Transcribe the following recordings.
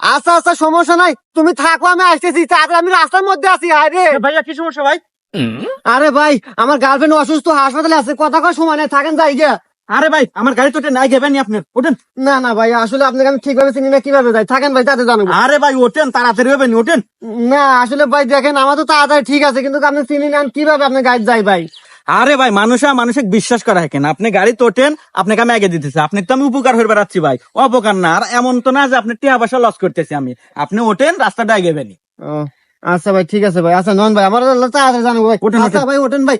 আচ্ছা আচ্ছা সমস্যা নাই। তুমি থাকো আমি আসতেছি। তাড়াতাড়ি আমি রাস্তার মধ্যে আছি আরে ভাইয়া কি সমস্যা ভাই? আরে ভাই আমার গার্লফ্রেন্ড অসুস্থ হাসপাতালে আছে কথা কয় সময় নেই থাকেন যাই গিয়া। আরে ভাই আমার গাড়ি তো নাই গেবেন আপনি? ওঠেন। না না ভাই আসলে আপনাকে আমি ঠিকভাবে চিনি না কীভাবে যাই। থাকেন ভাই তাতে জানাব। আরে ভাই ওঠেন তাড়াতাড়ি হবেন ওঠেন। না আসলে ভাই দেখেন আমার তো তাড়াতাড়ি ঠিক আছে কিন্তু আপনি চিনি না কীভাবে আপনি গাড়ি যাই ভাই? আরে ভাই মানুষে মানুষে বিশ্বাস করা হয় কেন? আপনি গাড়ি তোটেন আপনাকে আমি আগে দিতেছি। আপনি তো আমি উপকার হয়ে বেড়াচ্ছি ভাই। অপকার না আর এমন তো না যে আপনি টিয়া পয়সা লস করতেছি আমি। আপনি ওঠেন রাস্তাটা আগে বেনি আচ্ছা ভাই ঠিক আছে ভাই। আচ্ছা নন ভাই আমার তাড়াতাড়ি জানাব ভাই। ওঠেন, আচ্ছা ভাই ওঠেন। ভাই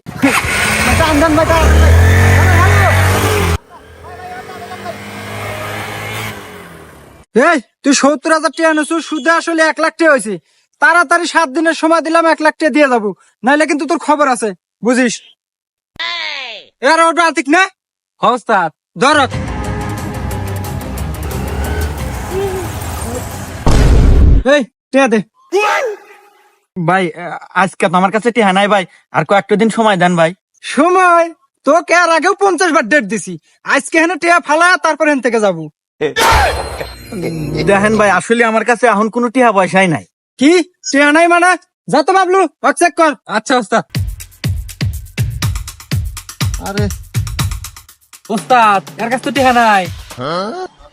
ভাই, টান ভাই। এই তুই সত্তর হাজার টাকা আনছু সুদে আসলে এক লাখ টাকা হয়েছে তাড়াতাড়ি সাত দিনের সময় দিলাম এক লাখ টাকা দিয়ে যাব। নাইলে কিন্তু তোর খবর আছে বুঝিস? এর ওটা আতিক না? হস্তাদ ধর। এই টিয়া দে। ভাই আজকে আমার কাছে টিয়া নাই ভাই। আর কয়েকটা দিন সময় দেন ভাই। সময়? তোকে আর আগেও পঞ্চাশ বার ডেট দিছি। আজকে হেন টিয়া ফালা তারপর হেন থেকে যাব। দেখেন ভাই আসলে আমার কাছে এখন কোনো টিয়া পয়সাই নাই। কি? টিয়া নাই মানে? যা তো বাবলু চেক কর। আচ্ছা ওস্তাদ। আরে। ওস্তাদ এর কাছে তো টিয়া নাই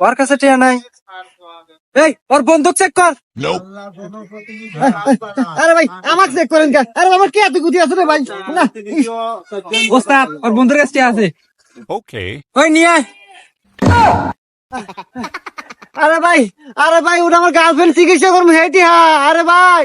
ওর কাছে টিয়া নাই। এই ওর বন্দুক চেক কর। আরে ভাই আমার চেক করেন কে আরে আমার কে এত গুটি আছে রে ভাই? না। ওস্তাদ ওর বন্ধুর কাছে আছে। Okay. ওই নিয়ে আয়। আরে ভাই আরে ভাই ওটা আমার গার্লফ্রেন্ড চিকিৎসা করব হেঁটে হ্যাঁ আরে ভাই।